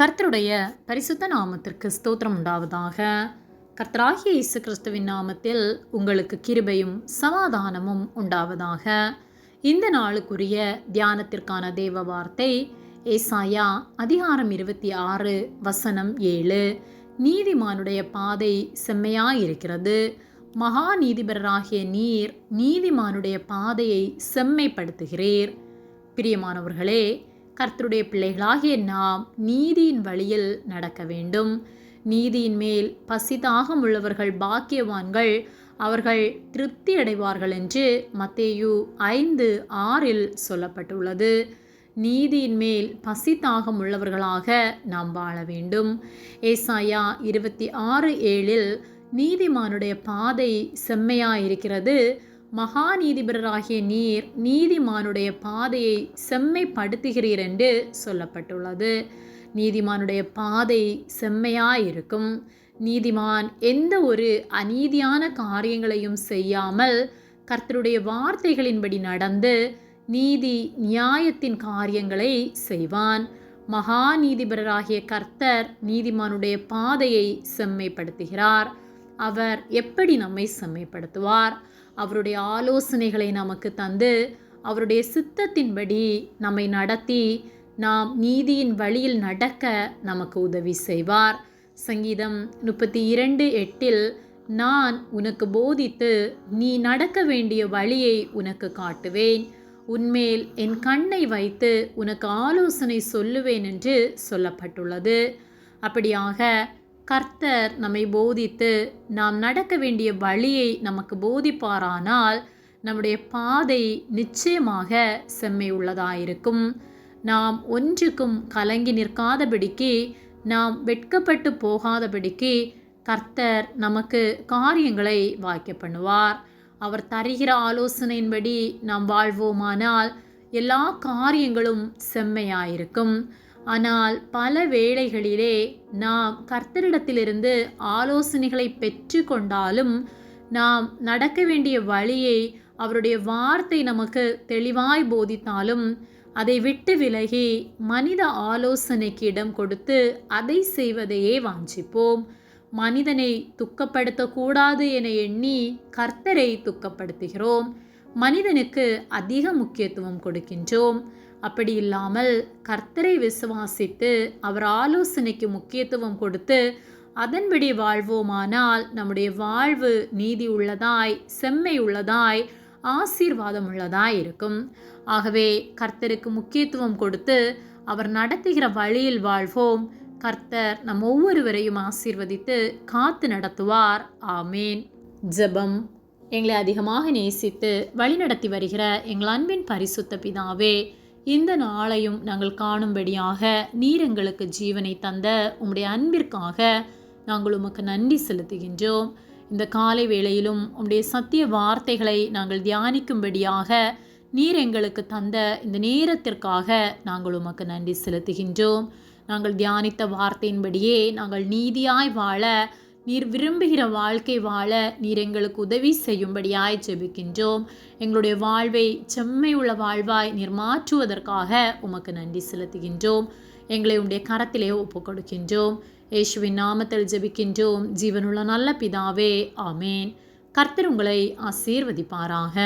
கர்த்தருடைய பரிசுத்த நாமத்திற்கு ஸ்தோத்திரம் உண்டாவதாக. கர்த்தராகிய இயேசு கிறிஸ்துவின் நாமத்தில் உங்களுக்கு கிருபையும் சமாதானமும் உண்டாவதாக. இந்த நாளுக்குரிய தியானத்திற்கான தேவ வார்த்தை ஏசாயா அதிகாரம் இருபத்தி ஆறு வசனம் ஏழு. நீதிமானுடைய பாதை செம்மையாயிருக்கிறது. மகா நீதிபரராகிய நீர் நீதிமானுடைய பாதையை செம்மைப்படுத்துகிறீர். பிரியமானவர்களே கர்த்தருடைய பிள்ளைகளாகிய நாம் நீதியின் வழியில் நடக்க வேண்டும். நீதியின் மேல் பசிதாகம் உள்ளவர்கள் பாக்கியவான்கள் அவர்கள் திருப்தி அடைவார்கள் என்று மத்தேயு ஐந்து ஆறில் சொல்லப்பட்டுள்ளது. நீதியின் மேல் பசி தாகம் உள்ளவர்களாக நாம் வாழ வேண்டும். ஏசாயா இருபத்தி ஆறு ஏழில் நீதிமானுடைய பாதை செம்மையாயிருக்கிறது. மகா நீதிபரராகிய நீர் நீதிமானுடைய பாதையை செம்மைப்படுத்துகிறீர் என்று சொல்லப்பட்டுள்ளது. நீதிமானுடைய பாதை செம்மையாயிருக்கும். நீதிமான் எந்த ஒரு அநீதியான காரியங்களையும் செய்யாமல் கர்த்தருடைய வார்த்தைகளின்படி நடந்து நீதி நியாயத்தின் காரியங்களை செய்வான். மகா நீதிபரராகிய கர்த்தர் நீதிமானுடைய பாதையை செம்மைப்படுத்துகிறார். அவர் எப்படி நம்மை செம்மைப்படுத்துவார்? அவருடைய ஆலோசனைகளை நமக்கு தந்து அவருடைய சித்தத்தின்படி நம்மை நடத்தி நாம் நீதியின் வழியில் நடக்க நமக்கு உதவி செய்வார். சங்கீதம் முப்பத்தி இரண்டு எட்டில் நான் உனக்கு போதித்து நீ நடக்க வேண்டிய வழியை உனக்கு காட்டுவேன். உன்மேல் என் கண்ணை வைத்து உனக்கு ஆலோசனை சொல்லுவேன் என்று சொல்லப்பட்டுள்ளது. அப்படியாக கர்த்தர் நம்மை போதித்து நாம் நடக்க வேண்டிய வழியை நமக்கு போதிப்பாரானால் நம்முடைய பாதை நிச்சயமாக செம்மை உள்ளதாயிருக்கும். நாம் ஒன்றுக்கும் கலங்கி நிற்காதபடிக்கு நாம் வெட்கப்பட்டு போகாதபடிக்கு கர்த்தர் நமக்கு காரியங்களை வாய்க்க பண்ணுவார். அவர் தருகிற ஆலோசனையின்படி நாம் வாழ்வோமானால் எல்லா காரியங்களும் செம்மையாயிருக்கும். ஆனால் பல வேளைகளிலே நாம் கர்த்தரிடத்திலிருந்து ஆலோசனைகளை பெற்று கொண்டாலும் நாம் நடக்க வேண்டிய வழியை அவருடைய வார்த்தை நமக்கு தெளிவாய் போதித்தாலும் அதை விட்டு விலகி மனித ஆலோசனைக்கு இடம் கொடுத்து அதை செய்வதையே வாஞ்சிப்போம். மனிதனை துக்கப்படுத்தக்கூடாது என எண்ணி கர்த்தரை துக்கப்படுத்துகிறோம். மனிதனுக்கு அதிக முக்கியத்துவம் கொடுக்கின்றோம். அப்படி இல்லாமல் கர்த்தரை விசுவாசித்து அவர் ஆலோசனைக்கு முக்கியத்துவம் கொடுத்து அதன்படி வாழ்வோமானால் நம்முடைய வாழ்வு நீதி உள்ளதாய் செம்மை உள்ளதாய் ஆசீர்வாதம் உள்ளதாய் இருக்கும். ஆகவே கர்த்தருக்கு முக்கியத்துவம் கொடுத்து அவர் நடத்துகிற வழியில் வாழ்வோம். கர்த்தர் நம் ஒவ்வொருவரையும் ஆசீர்வதித்து காத்து நடத்துவார். ஆமேன். ஜெபம். எங்களை அதிகமாக நேசித்து வழிநடத்தி வருகிற எங்கள் அன்பின் பரிசுத்த பிதாவே இந்த நாளையும் நாங்கள் காணும்படியாக நீர் எங்களுக்கு ஜீவனை தந்த உம்முடைய அன்பிற்காக நாங்கள் உமக்கு நன்றி செலுத்துகின்றோம். இந்த காலை வேளையிலும் உம்முடைய சத்திய வார்த்தைகளை நாங்கள் தியானிக்கும்படியாக நீர் எங்களுக்கு தந்த இந்த நேரத்திற்காக நாங்கள் உமக்கு நன்றி செலுத்துகின்றோம். நாங்கள் தியானித்த வார்த்தையின்படியே நாங்கள் நீதியாய் வாழ நீர் விரும்புகிற வாழ்க்கை வாழ நீர் எங்களுக்கு உதவி செய்யும்படியாய் ஜெபிக்கின்றோம். எங்களுடைய வாழ்வை செம்மை உள்ள வாழ்வாய் நீர் மாற்றுவதற்காக உமக்கு நன்றி செலுத்துகின்றோம். எங்களை உடைய கரத்திலே ஒப்பு கொடுக்கின்றோம். இயேசுவின் நாமத்தில் ஜெபிக்கின்றோம். ஜீவனுள்ள நல்ல பிதாவே ஆமேன். கர்த்தர் உங்களை ஆசீர்வதிப்பாராக.